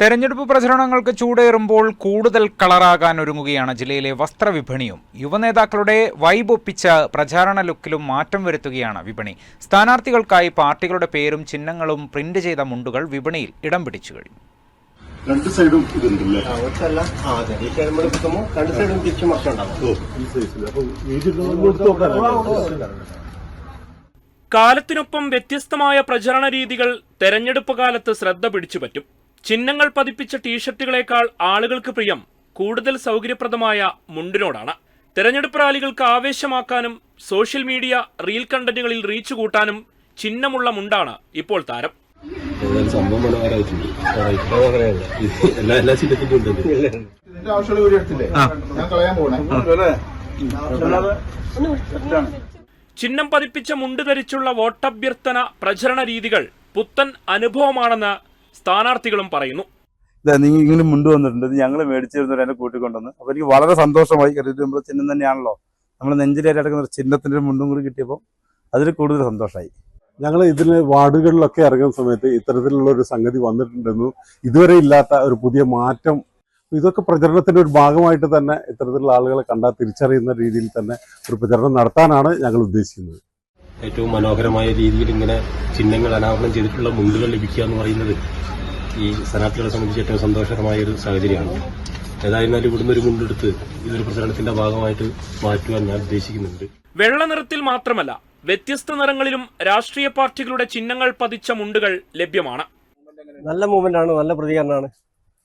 തെരഞ്ഞെടുപ്പ് പ്രചരണങ്ങൾക്ക് ചൂടേറുമ്പോൾ കൂടുതൽ കളറാകാൻ ഒരുങ്ങുകയാണ് ജില്ലയിലെ വസ്ത്രവിപണിയും. യുവനേതാക്കളുടെ വൈബൊപ്പിച്ച പ്രചാരണ ലുക്കിലും മാറ്റം വരുത്തുകയാണ് വിപണി. സ്ഥാനാർത്ഥികൾക്കായി പാർട്ടികളുടെ പേരും ചിഹ്നങ്ങളും പ്രിന്റ് ചെയ്ത മുണ്ടുകൾ വിപണിയിൽ ഇടം പിടിച്ചു കഴിഞ്ഞു. രണ്ട് സൈഡും ഇതുണ്ടല്ലേ? രണ്ട് സൈഡും തിരിച്ചു കാലത്തിനൊപ്പം വ്യത്യസ്തമായ പ്രചരണ രീതികൾ തെരഞ്ഞെടുപ്പ് കാലത്ത് ശ്രദ്ധ പിടിച്ചുപറ്റും ചിഹ്നങ്ങൾ പതിപ്പിച്ച ടീഷർട്ടുകളേക്കാൾ ആളുകൾക്ക് പ്രിയം കൂടുതൽ സൗകര്യപ്രദമായ മുണ്ടിനോടാണ്. തെരഞ്ഞെടുപ്പ് റാലികൾക്ക് ആവേശമാക്കാനും സോഷ്യൽ മീഡിയ റീൽ കണ്ടന്റുകളിൽ റീച്ച് കൂട്ടാനും ചിഹ്നമുള്ള മുണ്ടാണ് ഇപ്പോൾ താരം. സംഭവം ചിഹ്നം പതിപ്പിച്ച മുണ്ട് ധരിച്ചുള്ള വോട്ടഭ്യർത്ഥന പ്രചരണ രീതികൾ പുത്തൻ അനുഭവമാണെന്ന് സ്ഥാനാർത്ഥികളും പറയുന്നു. ഇങ്ങനെ മുണ്ട് വന്നിട്ടുണ്ട്. ഇത് ഞങ്ങൾ മേടിച്ചിരുന്നവർ എന്നെ കൂട്ടിക്കൊണ്ടുവന്ന്. അപ്പൊ എനിക്ക് വളരെ സന്തോഷമായി. കരുതി ഇത് നമ്മുടെ ചിഹ്നം തന്നെയാണല്ലോ. നമ്മൾ നെഞ്ചിലേറ്റ് അടക്കുന്ന ഒരു ചിഹ്നത്തിന്റെ ഒരു മുണ്ടും കൂടി കിട്ടിയപ്പോൾ അതിൽ കൂടുതൽ സന്തോഷമായി ഞങ്ങൾ ഇതിന് വാർഡുകളിലൊക്കെ ഇറങ്ങുന്ന സമയത്ത് ഇത്തരത്തിലുള്ള ഒരു സംഗതി വന്നിട്ടുണ്ടെന്നും ഇതുവരെ ഇല്ലാത്ത ഒരു പുതിയ മാറ്റം. ഇതൊക്കെ പ്രചരണത്തിന്റെ ഒരു ഭാഗമായിട്ട് തന്നെ ഇത്തരത്തിലുള്ള ആളുകളെ കണ്ടാൽ തിരിച്ചറിയുന്ന രീതിയിൽ തന്നെ ഒരു പ്രചരണം നടത്താനാണ് ഞങ്ങൾ ഉദ്ദേശിക്കുന്നത്. ഏറ്റവും മനോഹരമായ രീതിയിൽ ഇങ്ങനെ ചിഹ്നങ്ങൾ അനാവരണം ചെയ്തിട്ടുള്ള മുണ്ടുകൾ ലഭിക്കുക എന്ന് പറയുന്നത് ഈ സ്ഥാനാർത്ഥികളെ സംബന്ധിച്ച് ഏറ്റവും സന്തോഷകരമായ ഒരു സാഹചര്യമാണ്. ഏതായിരുന്നാലും ഇവിടുന്ന് ഒരു മുണ്ടെടുത്ത് ഇതൊരു പ്രചരണത്തിന്റെ ഭാഗമായിട്ട് മാറ്റുവാൻ ഞാൻ ഉദ്ദേശിക്കുന്നുണ്ട്. വെള്ള നിറത്തിൽ മാത്രമല്ല വ്യത്യസ്ത നിറങ്ങളിലും രാഷ്ട്രീയ പാർട്ടികളുടെ ചിഹ്നങ്ങൾ പതിച്ച മുണ്ടുകൾ ലഭ്യമാണ്. നല്ല മൂവ്മെന്റ് ആണ് നല്ല പ്രതികരണമാണ്.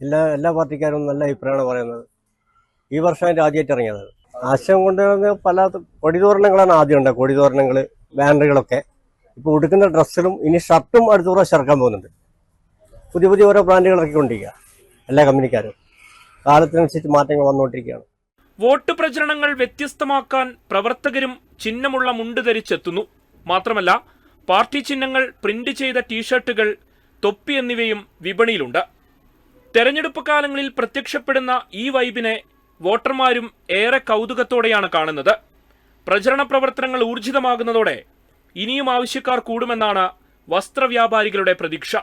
എല്ലാ എല്ലാ പാർട്ടിക്കാരും നല്ല അഭിപ്രായമാണ് പറയുന്നത്. ഈ വർഷം അതിന്റെ ആദ്യമായിട്ട് ഇറങ്ങിയത്. ആശയം കൊണ്ട് പല കൊടിതോരണങ്ങളാണ് ആദ്യം ഉണ്ടായത്. കൊടിതോരണങ്ങൾ ബാനറുകളൊക്കെ ഇപ്പോൾ ഉടുക്കുന്ന ഡ്രസ്സിലും ഇനി ഷർട്ടും അടുത്ത പ്രാവശ്യം ഇറക്കാൻ പോകുന്നുണ്ട്. പുതിയ പുതിയ ഓരോ ബ്രാൻഡുകൾ ഇറക്കിക്കൊണ്ടിരിക്കുക എല്ലാ കമ്പനിക്കാരും. കാലത്തിനനുസരിച്ച് മാറ്റങ്ങൾ വന്നുകൊണ്ടിരിക്കുകയാണ്. വോട്ട് പ്രചരണങ്ങൾ വ്യത്യസ്തമാക്കാൻ പ്രവർത്തകരും ചിഹ്നമുള്ള മുണ്ട് ധരിച്ചെത്തുന്നു. മാത്രമല്ല പാർട്ടി ചിഹ്നങ്ങൾ പ്രിന്റ് ചെയ്ത ടീഷർട്ടുകൾ തൊപ്പി എന്നിവയും വിപണിയിലുണ്ട്. തെരഞ്ഞെടുപ്പ് കാലങ്ങളിൽ പ്രത്യക്ഷപ്പെടുന്ന ഈ വൈബിനെ വോട്ടർമാരും ഏറെ കൗതുകത്തോടെയാണ് കാണുന്നത്. പ്രചരണ പ്രവർത്തനങ്ങൾ ഊർജിതമാകുന്നതോടെ ഇനിയും ആവശ്യക്കാർ കൂടുമെന്നാണ് വസ്ത്രവ്യാപാരികളുടെ പ്രതീക്ഷ.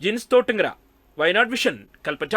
ജിൻസ് തോട്ടിങ്കര വയനാട് വിഷൻ കൽപ്പറ്റ.